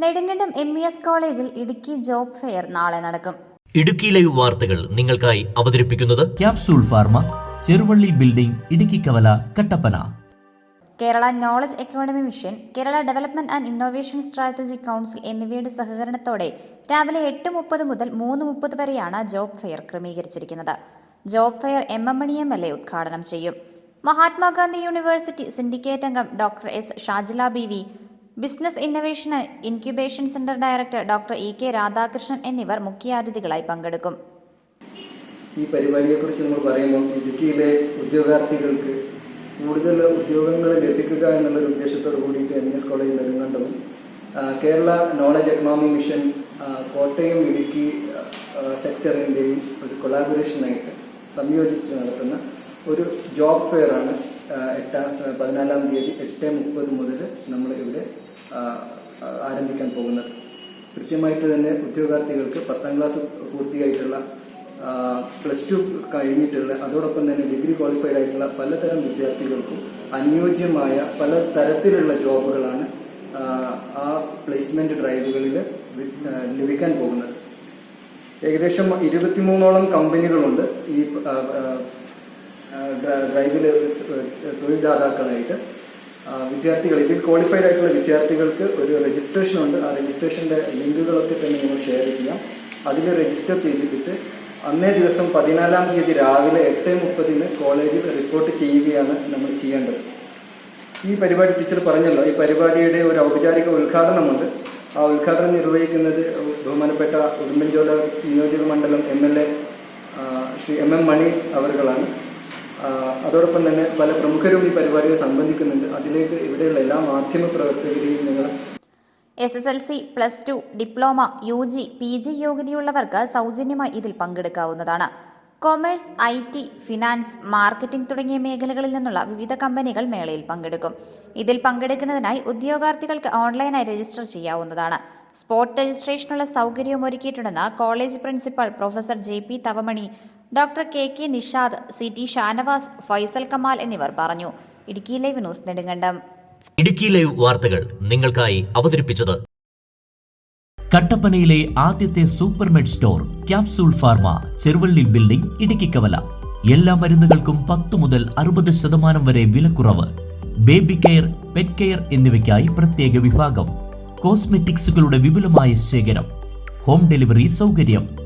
Nedumkandam M E S കോളേജിൽ Idukki job fair നാളെ നടക്കും. ഇടുക്കി ലൈവ് വാർത്തകൾ നിങ്ങൾക്കായി അവതരിപ്പിക്കുന്നത് capsule pharma Cheruvally building Idukki Kavala Kattappana. Kerala knowledge economy mission Kerala development and innovation strategy council എന്നിവയുടെ സഹകരണത്തോടെ രാവിലെ എട്ട് മുപ്പത് മുതൽ മൂന്ന് മുപ്പത് വരെയാണ് ജോബ് ഫെയർ ക്രമീകരിച്ചിരിക്കുന്നത്. Job fair M M Mani M L A ഉദ്ഘാടനം ചെയ്യും. മഹാത്മാഗാന്ധി യൂണിവേഴ്സിറ്റി സിൻഡിക്കേറ്റ് അംഗം doctor S Shajila B V business innovation incubation centre director doctor E K Radhakrishnan എന്നിവർ മുഖ്യാതിഥികളായി പങ്കെടുക്കും. ഈ പരിപാടിയെ കുറിച്ച് നമ്മൾ പറയുമ്പോൾ ഇടുക്കിയിലെ ഉദ്യോഗാർത്ഥികൾക്ക് കൂടുതൽ ഉദ്യോഗങ്ങൾ ലഭിക്കുക എന്നുള്ളൊരു ഉദ്ദേശത്തോട് കൂടിയിട്ട് M S college നെടുങ്കണ്ടവും Kerala knowledge economy mission Kottayam Idukki സെക്ടറിന്റെയും ഒരു കൊളാബറേഷനായിട്ട് സംയോജിച്ച് നടത്തുന്ന ഒരു ജോബ് ഫെയർ ആണ് എട്ടാം പതിനാലാം തീയതി എട്ട് മുപ്പത് മുതൽ നമ്മൾ ഇവിടെ ആരംഭിക്കാൻ പോകുന്നത്. കൃത്യമായിട്ട് തന്നെ ഉദ്യോഗാർത്ഥികൾക്ക് പത്താം ക്ലാസ് പൂർത്തിയായിട്ടുള്ള പ്ലസ് ടു കഴിഞ്ഞിട്ടുള്ള അതോടൊപ്പം തന്നെ ഡിഗ്രി ക്വാളിഫൈഡ് ആയിട്ടുള്ള പലതരം വിദ്യാർത്ഥികൾക്കും അനുയോജ്യമായ പല തരത്തിലുള്ള ജോബുകളാണ് ആ, പ്ലേസ്മെന്റ് ഡ്രൈവുകളിൽ ലഭിക്കാൻ പോകുന്നത്. ഏകദേശം ഇരുപത്തിമൂന്നോളം കമ്പനികളുണ്ട് ഈ ഡ്രൈവിൽ തൊഴിൽദാതാക്കളായിട്ട് വിദ്യാർത്ഥികൾ ഇതിൽ ക്വാളിഫൈഡ് ആയിട്ടുള്ള വിദ്യാർത്ഥികൾക്ക് ഒരു രജിസ്ട്രേഷൻ ഉണ്ട്. ആ രജിസ്ട്രേഷന്റെ ലിങ്കുകളൊക്കെ തന്നെ നിങ്ങൾ ഷെയർ ചെയ്യാം. അതിൽ രജിസ്റ്റർ ചെയ്തിട്ട് അന്നേ ദിവസം പതിനാലാം തീയതി രാവിലെ എട്ട് മുപ്പതിന് കോളേജിൽ റിപ്പോർട്ട് ചെയ്യുകയാണ് നമ്മൾ ചെയ്യേണ്ടത്. ഈ പരിപാടി ടീച്ചർ പറഞ്ഞല്ലോ ഈ പരിപാടിയുടെ ഒരു ഔപചാരിക ഉദ്ഘാടനമുണ്ട്. ആ ഉദ്ഘാടനം നിർവഹിക്കുന്നത് ബഹുമാനപ്പെട്ട ഉടുമ്പൻചോല നിയോജക മണ്ഡലം M L A Shri M M Mani അവറുകളാണ്. ആ, അതോടൊപ്പം തന്നെ പല പ്രമുഖരും ഈ പരിപാടിയിൽ സംബന്ധിക്കുന്നുണ്ട്. അതിലേക്ക് ഇവിടെയുള്ള എല്ലാ മാധ്യമ പ്രവർത്തകരെയും നിങ്ങൾ S S L C plus two diploma U G P G യോഗ്യതയുള്ളവർക്ക് സൗജന്യമായി ഇതിൽ പങ്കെടുക്കാവുന്നതാണ്. Commerce I T finance marketing തുടങ്ങിയ മേഖലകളിൽ നിന്നുള്ള വിവിധ കമ്പനികൾ മേളയിൽ പങ്കെടുക്കും. ഇതിൽ പങ്കെടുക്കുന്നതിനായി ഉദ്യോഗാർത്ഥികൾക്ക് ഓൺലൈനായി രജിസ്റ്റർ ചെയ്യാവുന്നതാണ്. സ്പോട്ട് രജിസ്ട്രേഷനുള്ള സൗകര്യവും ഒരുക്കിയിട്ടുണ്ടെന്ന് college principal professor J P Thavamani doctor K K Nishad C T Shanavas Faisal Kamal എന്നിവർ പറഞ്ഞു. Idukki live news Nedumkandam. Idukki live വാർത്തകൾ നിങ്ങൾക്കായി അവതരിപ്പിച്ചത് കട്ടപ്പനയിലെ ആദ്യത്തെ supermed store capsule pharma Cheruvally building Idukki Kavala. എല്ലാ മരുന്നുകൾക്കും പത്ത് മുതൽ അറുപത് ശതമാനം വരെ വിലക്കുറവ്. ബേബി കെയർ പെറ്റ് കെയർ എന്നിവയ്ക്കായി പ്രത്യേക വിഭാഗം. കോസ്മെറ്റിക്സുകളുടെ വിപുലമായ ശേഖരം. ഹോം ഡെലിവറി സൗകര്യം.